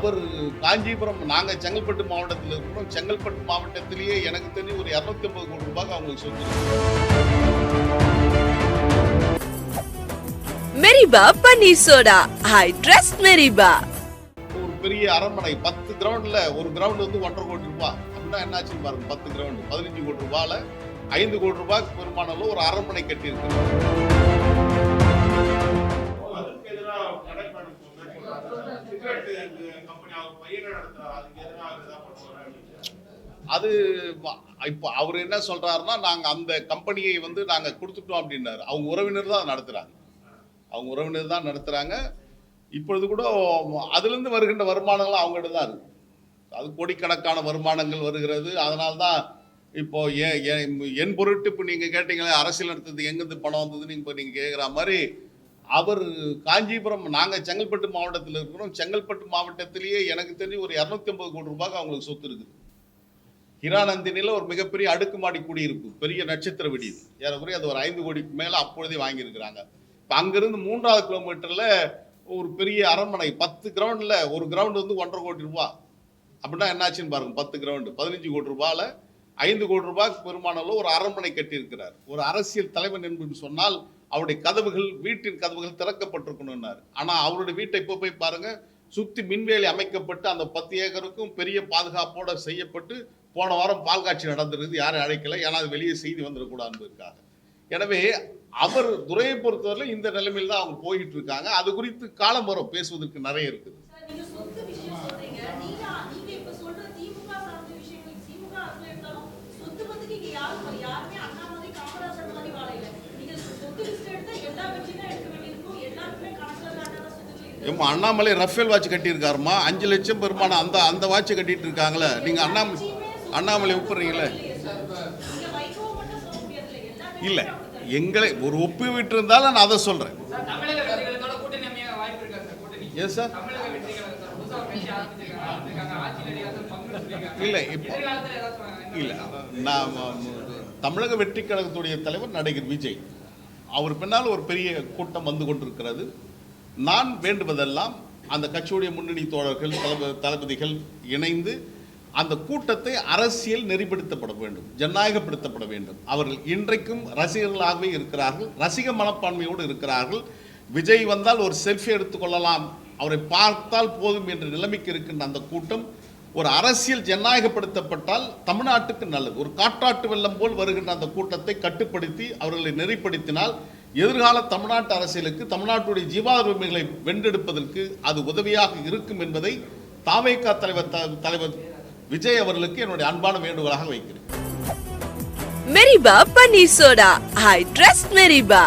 அவர் காஞ்சிபுரம் நாங்க செங்கல்பட்டு மாவட்டத்தில் இருக்கிறோம் செங்கல்பட்டு மாவட்டத்திலேயே எனக்கு தெரிஞ்சு ஒரு இரநூத்தி ஐம்பது கோடி ரூபாய்க்கு அவங்களுக்கு இருக்கு. மெரிபா பன்னீர் சோடா. ஐ ட்ரஸ்ட் மெரிபா. ஒரு பெரிய அரண்மனை பத்து கிரவுண்ட்ல ஒரு கிரவுண்ட் வந்து ஒன்றரை கோடி ரூபாய். அப்படின்னா என்னாச்சுன்னு பாருங்க பத்து கிரவுண்ட் பதினஞ்சு கோடி ரூபாயில ஐந்து கோடி ரூபாய்க்கு பெருமானல ஒரு அரண்மனை கட்டியிருக்கு அது இப்போ அவர் என்ன சொல்கிறாருன்னா நாங்கள் அந்த கம்பெனியை வந்து நாங்கள் கொடுத்துட்டோம் அப்படின்னாரு. அவங்க உறவினர் தான் நடத்துகிறாங்க அவங்க உறவினர் தான் நடத்துகிறாங்க இப்பொழுது கூட அதுலேருந்து வருகின்ற வருமானங்கள் அவங்ககிட்ட தான் இருக்குது அது கோடிக்கணக்கான வருமானங்கள் வருகிறது. அதனால தான் இப்போ ஏன் என் பொருட்டு இப்போ நீங்கள் கேட்டீங்களே அரசியல் நடத்துறது எங்கேருந்து பணம் வந்ததுன்னு இப்போ நீங்கள் கேட்குற மாதிரி அவர் காஞ்சிபுரம் நாங்கள் செங்கல்பட்டு மாவட்டத்தில் இருக்கிறோம். செங்கல்பட்டு மாவட்டத்திலேயே எனக்கு தெரிஞ்சு ஒரு இரநூத்தி ஐம்பது கோடி ரூபாய்க்கு அவங்களுக்கு சொத்து இருக்குது. ஹிராநந்தினியில் ஒரு மிகப்பெரிய அடுக்குமாடி குடியிருப்பு பெரிய நட்சத்திர விடி ஏறக்குறைய அது ஒரு ஐந்து கோடிக்கு மேலே அப்பொழுதே வாங்கியிருக்கிறாங்க. இப்போ அங்கேருந்து மூன்றாவது கிலோமீட்டரில் ஒரு பெரிய அரண்மனை பத்து கிரவுண்டில் ஒரு கிரவுண்டு வந்து ஒன்றரை கோடி ரூபா. அப்படின்னா என்னாச்சுன்னு பாருங்க பத்து கிரவுண்டு பதினஞ்சு கோடி ரூபாயில் ஐந்து கோடி ரூபாய்க்கு பெருமானளவு ஒரு அரண்மனை கட்டியிருக்கிறார். ஒரு அரசியல் தலைவன் என்று சொன்னால் அவருடைய கதவுகள் வீட்டின் கதவுகள் திறக்கப்பட்டிருக்கணும்னாரு. ஆனால் அவருடைய வீட்டை இப்போ போய் பாருங்க சுற்றி மின்வேலி அமைக்கப்பட்டு அந்த பத்து ஏக்கருக்கும் பெரிய பாதுகாப்போட செய்யப்பட்டு போன வாரம் பால் காட்சி நடந்திருக்குது யாரும் அழைக்கல ஏன்னா அது வெளியே செய்தி வந்துடக்கூடாதுக்காக எனவே அவர் துறையை பொறுத்தவரை இந்த நிலைமையில் தான் அவங்க போயிட்டு இருக்காங்க. அது குறித்து காலம் வரும் பேசுவதற்கு நிறைய இருக்குது. யாருமே எம்மா அண்ணாமலை ரஃபேல் வாட்ச் கட்டியிருக்காருமா? அஞ்சு லட்சம் பெருமான அந்த அந்த வாட்சை கட்டிட்டு இருக்காங்களே நீங்க அண்ணாமலை அண்ணாமலை ஒப்புறீங்களே? இல்ல. எங்களை ஒரு ஒப்பு விட்டு இருந்தாலும் நான் அதை சொல்றேன். எஸ் சார் இல்லை இப்போ இல்லை நான் தமிழக வெற்றி கழகத்துடைய தலைவர் நடிகர் விஜய் அவர் பின்னால் ஒரு பெரிய கூட்டம் வந்து கொண்டிருக்கிறது. நான் வேண்டுவதெல்லாம் அந்த கட்சியுடைய முன்னணி தோழர்கள் தளப- தளபதிகள் இணைந்து அந்த கூட்டத்தை அரசியல் நெறிப்படுத்தப்பட வேண்டும் ஜனநாயகப்படுத்தப்பட வேண்டும். அவர்கள் இன்றைக்கும் ரசிகர்களாகவே இருக்கிறார்கள் ரசிக மனப்பான்மையோடு இருக்கிறார்கள். விஜய் வந்தால் ஒரு செல்ஃபி எடுத்துக்கொள்ளலாம் அவரை பார்த்தால் போதும் என்ற நிலைமைக்கு இருக்கின்ற அந்த கூட்டம் ஒரு அரசியல் ஜனநாயகப்படுத்தப்பட்டால் தமிழ்நாட்டுக்கு நல்லது. ஒரு காட்டாட்டு வெள்ளம் போல் வருகின்ற அந்த கூட்டத்தை கட்டுப்படுத்தி அவர்களை நெறிப்படுத்தினால் எதிர்கால தமிழ்நாட்டு அரசியலுக்கு தமிழ்நாட்டுடைய ஜீவாதார வென்றெடுப்பதற்கு அது உதவியாக இருக்கும் என்பதை தாவேகா தலைவர் த- தலைவர் விஜய் அவர்களுக்கு என்னுடைய அன்பான வேண்டுகோளாக வைக்கிறேன். மெரிபா பன்னீர் சோடா. I trust மெரிபா.